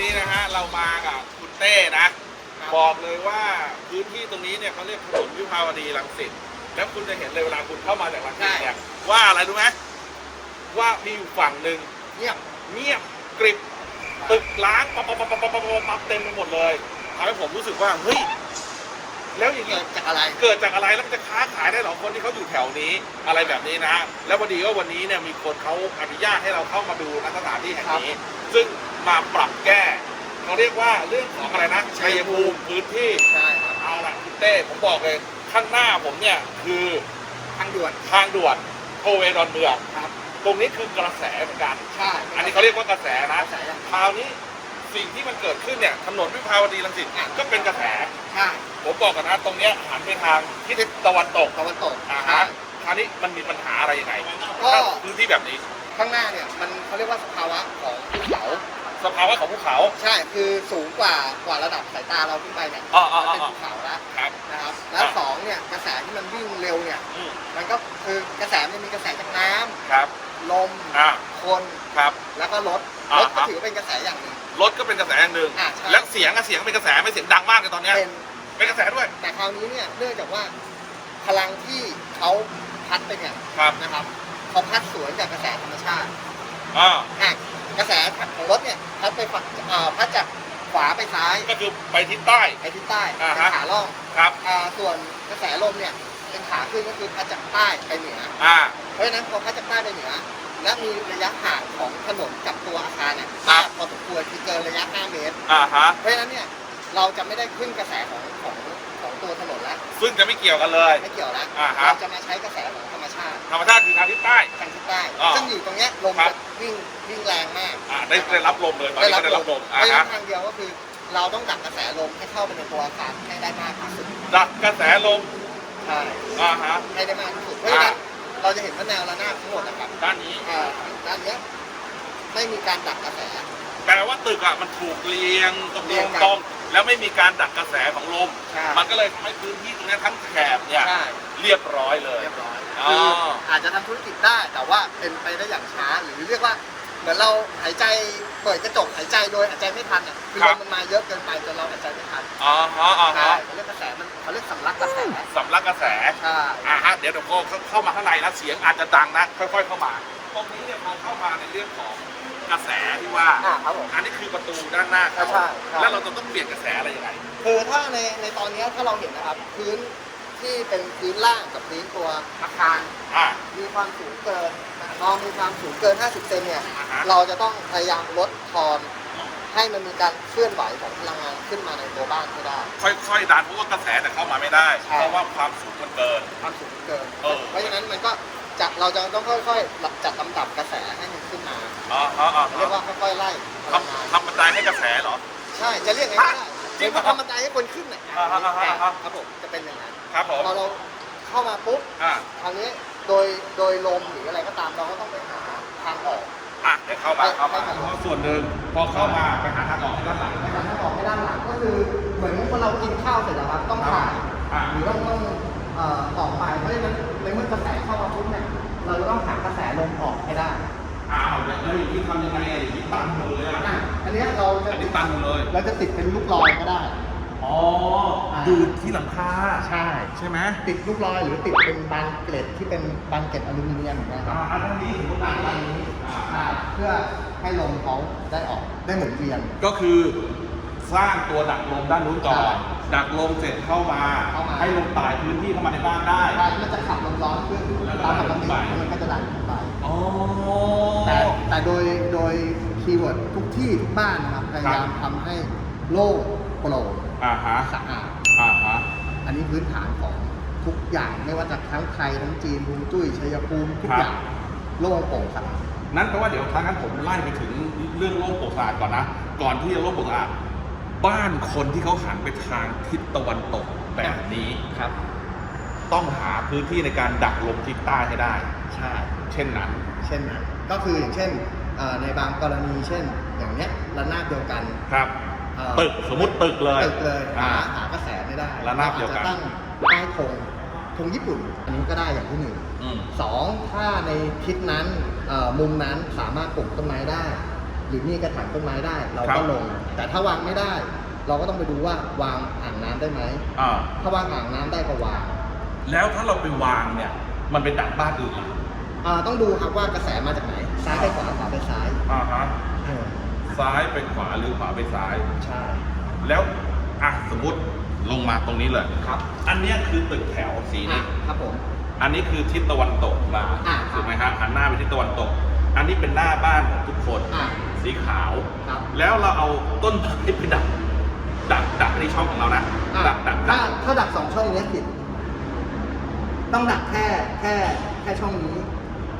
นี้นะฮะเรามากับคุณเต้นะ บอกเลยว่าพื้นที่ตรงนี้เนี่ยเขาเรียกถนนวิภาวดีรังสิตแล้วคุณจะเห็นเลยเวลาคุณเข้ามาจากรังสิตเนี่ยว่าอะไรรู้ไหมว่ามีอยู่ฝั่งหนึ่งเงียบเงียบกริบตึกล้างปั๊บปั๊บปั๊บปั๊บปั๊บปั๊บปั๊บเต็มไปหมดเลยทำให้ผมรู้สึกว่าเฮ้ยแล้วอย่างเกินี้ดจากอะไรเกิดจากอะไรแล้วมันจะค้าขายได้เหรอคนที่เขาอยู่แถวนี้อะไรแบบนี้นะ แล้วพอดีว่าวันนี้เนี่ยมีคนเขาอนุญาตให้เราเข้ามาดูณสถานที่แห่งนี้ ซึ่ง มาปรับแก้เขาเรียกว่าเรื่องของอะไรนะชัยภูมิพื้นที่ใช่ครับเอาละคุณเต้ผมบอกเลยข้างหน้าผมเนี่ยคือทางด่วนทางด่วนโทเวดอนเมืองครับ ตรงนี้คือกระแสเหมือนกันใช่อันนี้เขาเรียกว่ากระแสนะกระแสอย่างคราวนี้สิ่งที่มันเกิดขึ้นเนี่ยถนนวิภาวดีรังสิตก็เป็นกระแสใช่ผมบอกกันนะตรงเนี้ยหันไปทางทิศตะวันตกตะวันตกอ่าฮะคราวนี้มันมีปัญหาอะไรยังไงก็ถ้าพื้นที่แบบนี้ข้างหน้าเนี่ยมันเขาเรียกว่าสภาวะของภูเขา สภาวะของภูเขา ใช่คือสูงกว่ากว่าระดับสายตาเราขึ้นไปเนี่ยอ๋ออ๋อมันอ๋อเป็นภูเขาแล้วครับนะครับ แล้วสองเนี่ยกระแสที่มันวิ่งเร็วเนี่ย อืมมันก็คือกระแสมันมีกระแสจากน้ำครับ ลมอ่า คนครับ แล้วก็รถอ่ารถก็ครับถือว่าเป็นกระแสอย่างหนึ่ง รถก็เป็นกระแสอย่างหนึ่งอ่าใช่ แล้วเสียงอะเสียงเป็นกระแสไม่เสียงดังมากเลยตอนเนี้ยเป็นเป็นกระแสด้วย แต่คราวนี้เนี่ยเนื่องจากว่าพลังที่เขาพัดไปเนี่ยครับนะครับเขาพัดสวนจากกระแสธรรมชาติอ่า อะกระแสของรถเนี่ย พัดไปฝั่งอ่าพัดจากขวาไปซ้ายก็คือไปทิศใต้ ไปทิศใต้อ่าเป็นฮะขาล่องครับอ่าส่วนกระแสลมเนี่ยเป็นขาขึ้นก็คือพัดจากใต้ไปเหนือ อ่า เพราะฉะนั้นพอพัดจากใต้ไปเหนือ และมีระยะห่างของถนนกับตัวอาคารเนี่ยครัมากบพอสมควรคือเกินระยะ 5 เมตร อ่าฮะเพราะฉะนั้นเนี่ยเราจะไม่ได้ขึ้นกระแสของของของ ตัวถนนแล้วซึ่งจะไม่เกี่ยวกันเลย ไม่เกี่ยวแล้วอ่าฮะ เราจะมาใช้กระแสของธรรมชาติธรรมชาติคือทางทิศใต้ ทางทิศใต้อ่าซึ่งอยู่ตรงเนี้ยลมครัจะบวิ่งวิ่งแรงมากอ่าได้ได้รับลมเลยตอนนี้ก็ได้รับลมเพอ่าราะฉะนั้ฮะนทางเดียวก็คือ เราต้องดักกระแสลมให้เข้าไปในตัวอาคารให้ได้มากที่สุดดักกระแสลมใช่อ่าฮะ ให้ได้มากที่สุดเพราะฉะนั้นเราจะเห็นว่าแนวระนาบทั้งหมดนะครับด้านนี้ อ่าด้านเนี้ยไม่มีการดักกระแส แปลว่าตึกอะมันถูกเรียงตรงเรียงกันตรงๆแล้วไม่มีการดักกระแสของลม ใช่ มันก็เลยทำให้พื้นที่ตรงนี้ทั้งแถบเนี่ยใช่เรียบร้อยเลย เรียบร้อยอ๋อ คืออาจจะทำธุรกิจได้แต่ว่าเป็นไปได้อย่างช้าหรือเรียกว่าเหมือนเราหายใจเปิดกระจกหายใจโดยหายใจไม่ทันอะคือครัลบมมันมาเยอะเกินไปจนเราหายใจไม่ทันอ๋อฮะอ๋อใช่ฮะเขาเรียกกระแสมันเขาเรียกสำลักกระแสสำลักกระแส ใช่ อ่าฮะเดี๋ยวเดี๋ยวก็เข้ามาข้างในนะเสียงอาจจะดังนะค่อย ๆ เข้ามา ตรงนี้เนี่ยพอเข้ามาในเรื่องของ กระแสที่ว่า อ่าครับผม อันนี้คือประตูด้านหน้าเขาใช่ใช่แล้วเราจะต้องเปลี่ยนกระแสอะไรยังไง คือถ้าในในตอนเนี้ยถ้าเราเห็นนะครับ พื้นที่เป็นพื้นล่างกับพื้นตัวอาคาร อ่า มีความสูงเกินพอมีความสูงเกิน 50 เซนเนี่ย อ่าฮะ เราจะต้องพยายามลดทอนให้มันมีการเคลื่อนไหวของพลังงานขึ้นมาในตัวบ้านให้ได้ ค่อยๆดันเพราะว่ากระแสแต่เข้ามาไม่ได้ ใช่ เพราะว่าความสูงมันเกิน ความสูงเกิน เออ เพราะฉะนั้นมันก็ จะเราจะต้องค่อยๆจัดลำดับกระแสให้มันขึ้นมาอ๋ออ๋ออ๋อเรียกว่าค่อยๆไล่พลังงานทำทำบันไดให้กระแสเหรอ ใช่จะเรียกไงก็ได้จริเรีงยกปะว่าทำบันไดให้คนขึ้นน่ะอ่าฮะอ่าฮะอ่าฮะครับผมจะเป็นอย่างนั้นครับผมพอเราเข้ามาปุ๊บอ่าคราวนี้โดยโดยลมหรืออะไรก็ตามเราก็ต้องไปหาทางออกอะเดี๋ยวเข้ามาเข้ามาส่วนหนึ่งพอเข้ามาไปหาทางออกให้ด้านหลังในการทางออกให้ด้านหลังก็คือเหมือนคนเรากินข้าวเสร็จแล้วครับต้องถ่ายอ่าหรือต้องต้องเอ่อออกไปเพราะฉะนั้นในเมื่อกระแสเข้ามาปุ๊บ เนี่ยเราจะต้องหากระแสลมออกให้ได้อ้าวแล้วอย่างนี้ทำยังไงอะอย่างนี้ตันหมดเลยอะอะอันเนี้ยเราจะอันนี้ตันหมดเลยเราจะติดเป็นลูกลอยก็ได้ อ๋ออ่าดูที่หลังคาใช่ ใช่ไหมติดลูกลอยหรือติดเป็นบานเกล็ดที่เป็นบานเกล็ดอลูมิเนียมอย่างเงี้ยคอ่ารับอันนี้สมมติอ่าอันนี้อ่าเพื่อให้ลมเขาได้ออกได้หมุนเวียน ก็คือสร้างตัวดักลมด้านนู้นก่อนใช่ดักลมเสร็จเข้ามา เข้ามา ให้ลมตายพื้นที่เข้ามาในบ้านได้ ใช่มันจะขับลมร้อนขึ้น ตามปกติแล้วมันก็จะดันขึ้นไป อ๋อ แต่แต่โดยโดยคีย์เวิร์ดทุกที่ทุกบ้านนะครับพยายามทำให้โล่งโปร่งอ่าฮะสะอาด อ่าฮะ อันนี้พื้นฐานของทุกอย่างไม่ว่าจะทั้งไทยทั้งจีนภูมิจุ้ยชัยภูมิทุกอย่างโล่งโปร่งสะอาดนั้นแปลว่าเดี๋ยวทางนั้นผมไล่ไปถึงเรื่องโลกโปร่งสะอาดก่อนนะ ก่อนที่จะโลกโปร่งสะอาดบ้านคนที่เขาหันไปทางทิศตะวันตกแบบนี้ครับ ต้องหาพื้นที่ในการดักลมทิศใต้ให้ได้ ใช่ เช่นนั้น เช่นนั้น ก็คืออย่างเช่นเอ่อในบางกรณีเช่น อย่างเนี้ยระนาบเดียวกัน ครับ เอ่อ ตึกสมมติตึกเลยตึกเลยหาอ่า หากระแสไม่ได้ระนาบเดียวกันรอาจจะตั้งใต้ธงธงญี่ปุ่น อันนี้ก็ได้อย่างที่หนึ่ง อืม สองถ้าในทิศนั้นเอ่อมุมนั้นสามารถปลูกต้นไม้ได้ หรือมีกระถางต้นไม้ได้ เราครัก็บ ลง แต่ถ้าวางไม่ได้ เราก็ต้องไปดูว่าวางอ่างน้ำได้ไหมอ่า ถ้าวางอ่างน้ำได้ก็วาง แล้วถ้าเราไปวางเนี่ยมันเป็นดักบ้านอื่นอะอ่าต้องดูครับว่ากระแสมาจากไหน ซ้ายไปขวาขวาไปซ้ายอ่าฮะเออซ้ายไปขวาหรือขวาไปซ้าย ใช่ แล้วอะสมมติลงมาตรงนี้เลยครับ อันเนี้ยคือตึกแถวสีอะนี้ครับผม อันนี้คือทิศตะวันตกมาอะถูกไหมครับหันหน้าไปทิศตะวันตก อันนี้เป็นหน้าบ้านของทุกคนอะ สีขาว ครับ แล้วเราเอาต้นไม้ไปดักดักดักในช่องของเรานะอะดักดักดัถ้ากถ้าดักสองช่องนี้ผิด ต้องดักแค่แค่แค่ช่องนี้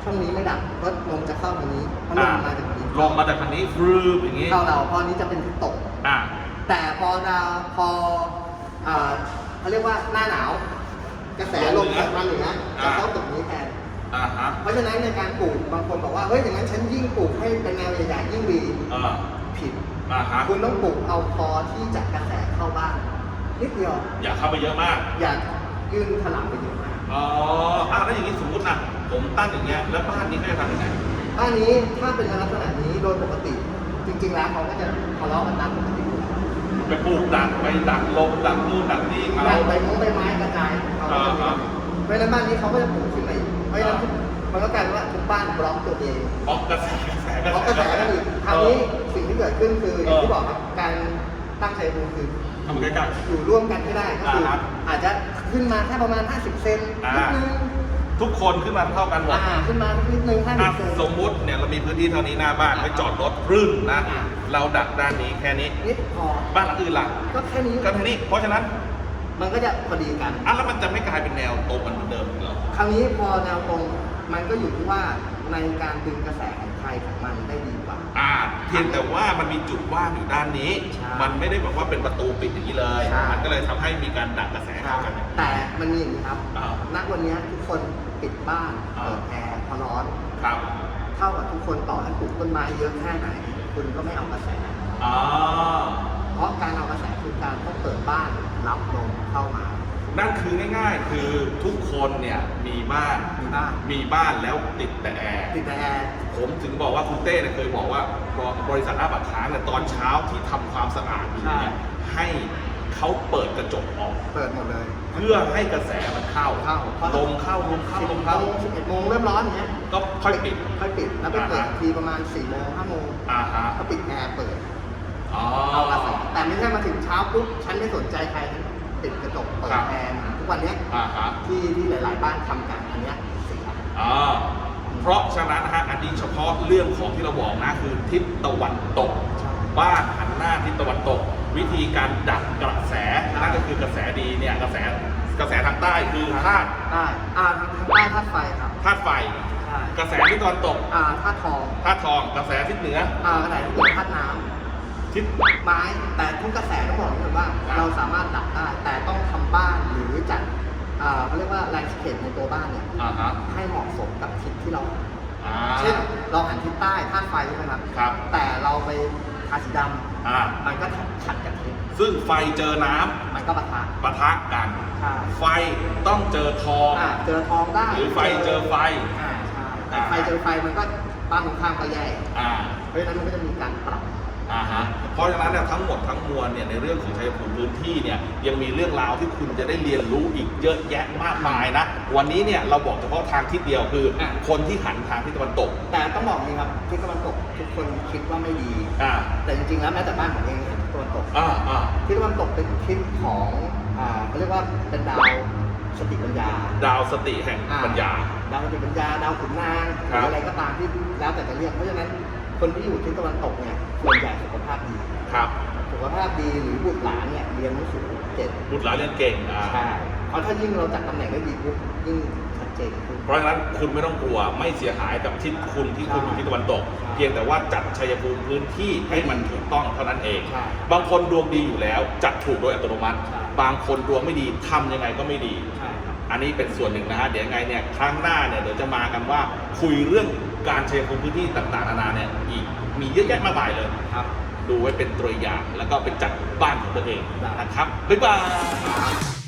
ช่องนี้ไม่ดักเพราะลมจะเข้าทางนี้เพราะลมมาจากนี้ลงมาจากทางนี้ฟรืบอย่างนี้เข้าเราเพราะนี้จะเป็นทิศตก อะแต่พอดาวพออ่าเขาเรียกว่าหน้าหนาว กระแสลมจากมาเหนือจะเข้าตึกนี้แทนอ่าฮะเพราะฉะนั้นในการปลูกบางคนบอกว่าเฮ้ยอย่างนั้นฉันยิ่งปลูกให้เป็นแนวใหญ่ๆยิ่งดีอ่าผิดอ่าฮะคุณต้องปลูกเอาพอที่จะกระแสเข้าบ้านนิดเดียวอย่าเข้าไปเยอะมาก อย่ายื่นถลำไปเยอะมาก อ๋ออะแล้วอย่างนี้สมมตินะผมตั้งอย่างเงี้ยแล้วบ้านนี้เขาจะทำยังไงบ้านนี้ถ้าเป็นในลักษณะนี้โดยปกติ จริง ๆ แล้วเขาก็จะทะเลาะกันตามปกติอยู่แล้วไปปลูกดักไปดักลมดักนู่นดักนี่เขาดังใบมงใบไม้กระจายเขาก็จะมีอ่าครับ เพราะฉะนั้นบ้านนี้เขาก็จะปลูกขึ้นมาอีกเพราะฉะนั้นทุกมันก็กลายเป็นว่าทุกบ้านบล็อกตัวเองบล็อกกระแสกระแสบล็อกกระแสกันอีกคราวนี้สิ่งที่เกิดขึ้นคืออย่างที่บอกครับการ ตั้งใจภูมิคือทำใกล้ อยู่ร่วมกันให้ได้ก็คืออ่าครับ อาจจะขึ้นมาแค่ประมาณ 50 เซนอ่านิดนึงๆทุกคนขึ้นมาเท่ากันหมดอ่าขึ้นมานิดนึงอะ50เซน สมมุติเนี่ยเรามีพื้นที่เท่านี้หน้าบ้านไปจอดรถรื่นนะ อ่า เราดักด้านนี้แค่นี้ นิดพอบ้านหลังอื่นล่ะก็แค่นี้ก็แค่นี้ เพราะฉะนั้นมันก็จะพอดีกัน อะแล้วมันจะไม่กลายเป็นแนวตรงกันเหมือนเดิมเหรอ คราวนี้พอแนวตรงมันก็อยู่ที่ว่า ในการดึงกระแสของใครของมันได้ดีกว่า อ่าเพียงแต่ว่ามันมีจุดว่างอยู่ด้านนี้ ใช่มันไม่ได้แบบว่าเป็นประตูปิดอย่างนี้เลย ใช่ มันก็เลยทำให้มีการดักกระแสเข้ากัน แต่มันมีอย่างนี้ครับอ่าณวันนี้ทุกคนปิดบ้านอ่า เปิดแอร์พอร้อน ครับเท่ากับทุกคนต่อให้ปลูกต้นไม้เยอะแค่ไหน คุณก็ไม่เอากระแส อ๋อเพราะการเอากระแสคือการต้องเปิดบ้านรับลมเข้ามา นั่นคือง่ายๆ คือทุกคนเนี่ยมีบ้านมีบ้านมีบ้านแล้วติดแต่แอร์ติดแต่แอร์ผมถึงบอกว่าคุณเต้เนี่ยเคยบอกว่าบริษัทอาบัตค้างเนี่ยตอนเช้าที่ทำความสะอาดอยู่เนี่ยให้เขาเปิดกระจกออก เปิดหมดเลย เพื่อให้กระแสมันเข้าเข้าลมเข้าลมเข้าสิบลมโมเข้างสิบเอ็ดโมงเริ่มร้อนอย่างเงี้ยก็ค่อยปิด ค่อยปิดแล้วไปเปิดอ่าฮะทีประมาณ4โมง5โมงอ่าฮะก็ปิดแอร์เปิดอ๋อ เอากระแสแต่ไม่ใช่มาถึงเช้าปุ๊บฉันไม่สนใจใครฉัน ปิดกระจกเปิครัดบแอร์มาทุกวันเนี้ยอ่าฮะที่ที่หลาย ๆ บ้านทำกันอันเนี้ยเสียอ่าเพราะฉะนั้นนะฮะอันนี้เฉพาะเรื่องของที่เราบอกนะคือทิศตะวันตก บ้านหันหน้าทิศตะวันตก วิธีการดักกระแสนั่นก็คือกระแสดีเนี่ยกระแสกระแสทางใต้คือธาตุได้อ่าทางทางใต้ธาตุไฟครับธาตุไฟ ใช่กระแสทิศตะวันตกอ่าธาตุทองธาตุทอง กระแสทิศเหนืออ่ากระแสที่เป็นธาตุน้ำ ทิศไม้แต่ทุกกระแสต้องบอกอย่างนี้ว่าครับเราสามารถดักได้ แต่ต้องทำบ้านหรือจัดอ่าเขาเรียกว่าแลนด์สเคปในตัวบ้านเนี่ยอ่าฮะให้เหมาะสมกับทิศที่เราหันอ่า เช่นเราหันทิศใต้ธาตุไฟใช่ไหมครับครับ แต่เราไปทาสีดอ่าำมันก็ขัดกับทิศซึ่งไฟเจอน้ำมันก็ปะทะปะทะกัน ใช่ไฟต้องเจอทอง อ่าเจอทองได้หรือไฟเจอไฟ อ่าใช่แต่อ่าไฟเจอไฟมันก็บ้านตรงข้ามก็แย่อ่า เพราะฉะนั้นมันก็จะมีการปรับ อ่าฮะเพราะฉะนั้นเนี่ยทั้งหมดทั้งมวลเนี่ยในเรื่องของชัยภูมิพื้นที่เนี่ยยังมีเรื่องราวที่คุณจะได้เรียนรู้อีกเยอะแยะมากมายนะ วันนี้เนี่ยเราบอกเฉพาะทางทิศเดียวคืออะ คนที่หันทางทิศตะวันตกแต่ต้องบอกนี้ครับทิศตะวันตกทุกคนคิดว่าไม่ดี อ่าแต่จริงๆแล้วแม้แต่บ้านผมเองเห็นทิศตะวันตกอ่าอ่าทิศตะวันตกเป็นทิศของอ่าเขาเรียกว่าเป็นดาวสติปัญญาดาวสติแห่งปัญญา ดาวสติปัญญาดาวขุนนางหครัรืบ ออะไรก็ตามที่แล้วแต่จะเรียกเพราะฉะนั้น คนที่อยู่ทิศตะวันตกเนี่ยส่วนใหญ่สุขภาพดีครับสุขภาพดีหรือบุตรหลานเนี่ยเรียนหนังสือเก่งบุตรหลานเรียนเก่งอ่าใช่เพราะถ้ายิ่งเราจัดตำแหน่งได้ดีปุ๊บยิ่งชัดเจนขึ้น เพราะฉะนั้นคุณไม่ต้องกลัวไม่เสียหายกับทิศคุณที่คุณอยู่ทิศตะวันตกใช่เพียงแต่ว่าจัดชัยภูมิพื้นที่ให้มันถูกต้องเท่านั้นเอง ใช่บางคนดวงดีอยู่แล้วจัดถูกโดยอัตโนมัติ ใช่ บางคนดวงไม่ดีทำยังไงก็ไม่ดี ใช่ครับ อันนี้เป็นส่วนหนึ่งนะฮะเดี๋ยวยังไงเนี่ยครั้งหน้าเนี่ยเดี๋ยวจะมากันว่าคุยเรื่องการชัยภูมิพื้นที่ต่างๆนานาเนี่ยอีกมีเยอะแยะมากมายเลยครับ ดูไว้เป็นตัวอย่างแล้วก็ไปจัดบ้านของตัวเองได้นะครับบ๊ายบาย